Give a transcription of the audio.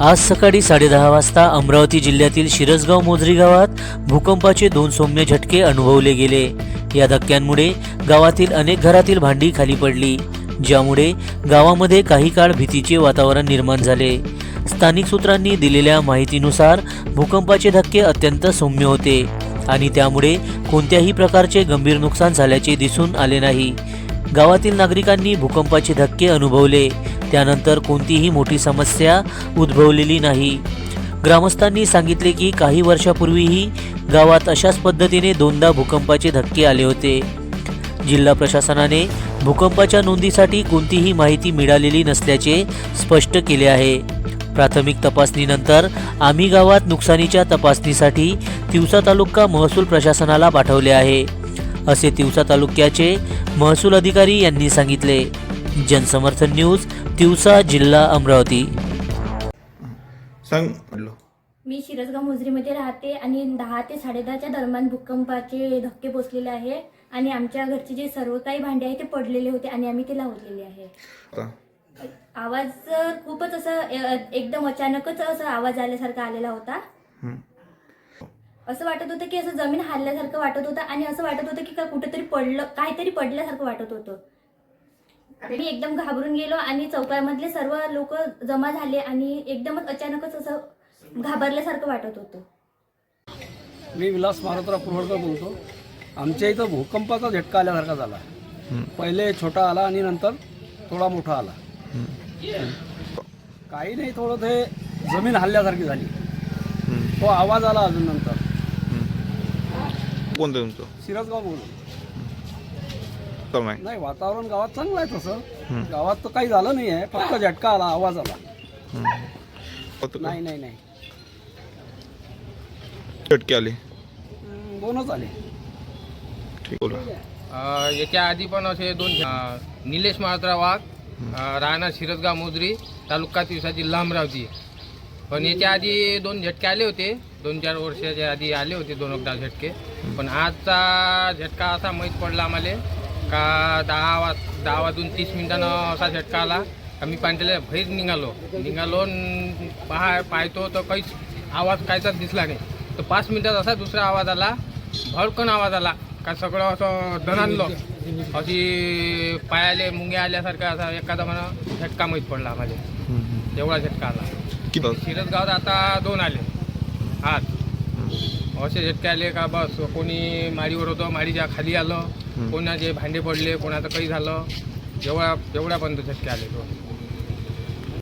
आज सकाळी साडेदहा वाजता अमरावती जिल्ह्यातील शिरसगाव मोजरी गावात भूकंपाचे दोन सौम्य झटके अनुभवले गेले. या धक्क्यांमुळे गावातील अनेक घरातील भांडी खाली पडली ज्यामुळे गावामध्ये काही काळ भीतीचे वातावरण निर्माण झाले. स्थानिक सूत्रांनी दिलेल्या माहितीनुसार भूकंपाचे धक्के अत्यंत सौम्य होते आणि त्यामुळे कोणत्याही प्रकारचे गंभीर नुकसान झाल्याचे दिसून आले नाही. गावातील नागरिकांनी भूकंपाचे धक्के अनुभवले त्यानंतर कोणतीही मोठी समस्या उद्भवलेली नाही. ग्रामस्थांनी सांगितले की काही वर्षापूर्वीही गावात अशाच पद्धतीने दोनदा भूकंपाचे धक्के आले होते. जिल्हा प्रशासनाने भूकंपाच्या नोंदीसाठी कोणतीही माहिती मिळालेली नसल्याचे स्पष्ट केले आहे. प्राथमिक तपासणीनंतर आम्ही गावात नुकसानीच्या तपासणीसाठी तिवसा तालुका महसूल प्रशासनाला पाठवले आहे. असे तिवसा तालुक्याचे महसूल अधिकारी यांनी सांगितले. जनसमर्थन न्यूज तिवसा जिल्हा अमरावती. सांग मी शिरसगाव मुजरीमध्ये राहते आणि दहा ते साडेदहाच्या दरम्यान भूकंपाचे धक्के बसलेले आहे आणि आमच्या घरचे जे सर्व काही भांडे आहे ते पडलेले होते आणि आम्ही ते लावलेले आहे. आवाज खूपच असं एकदम अचानकच असं आवाज आल्यासारखा आलेला होता. असं वाटत होतं की असं जमीन हल्ल्यासारखं वाटत होतं आणि असं वाटत होतं की का कुठेतरी पडलं काहीतरी पडल्यासारखं वाटत होतं. मी एकदम घाबरून गेलो आणि चौकामधले सर्व लोक जमा झाले आणि एकदमच अचानकच असं घाबरल्यासारखं वाटत होतं. मी विलास मारुतराव कुरवडकर बोलतो. आमच्या इथं भूकंपाचा झटका आल्यासारखा झाला. पहिले छोटा आला आणि नंतर थोडा मोठा आला. काही नाही थोडं ते जमीन हल्ल्यासारखी झाली. तो आवाज आला अजून नंतर. कोणतं तुमचं? सिरसगाव बोलू तर नाही नाही वातावरण गावात चांगलं आहे तसं. गावात तर काही झालं नाही आहे फक्त झटका आला आवाज आला? नाही नाही नाही. चटके आले. हम्म, दोनच आले. ठीक बोला. अ, याच्या आधी पण असे दोन अ, निलेश माळत्रा वाघ अ, राहणार शिरसगाव मोजरी तालुका तिवसा जिल्हा अमरावती पण याच्या आधी दोन झटके आले होते. दोन चार वर्षाच्या आधी आले होते दोन एकदा झटके. पण आजचा झटका असा माहीत पडला आम्हाला. का दहा वाज दहा वाजून तीस मिनिटानं असा झटका आला आम्ही पांढऱ्या बाहेर निघालो. निघालो पहा पाहतो तर काहीच आवाज कायचाच दिसला नाही. तर पाच मिनिटात असा दुसरा आवाज आला भडकन आवाज आला का सगळं असं दणानलं अशी पायाले मुंग्या आल्यासारखं असा एखादा म्हणा झटका माहीत पडला आम्हाला. एवढा झटका आला. किती शिरसगावात आता दोन आले. आज असे झटके आले का बस कोणी माडीवर होतं माडीच्या खाली आलं कोणाचे भांडे पडले कोणाचं काही झालं एवढा एवढ्यापर्यंत झटके आले दोन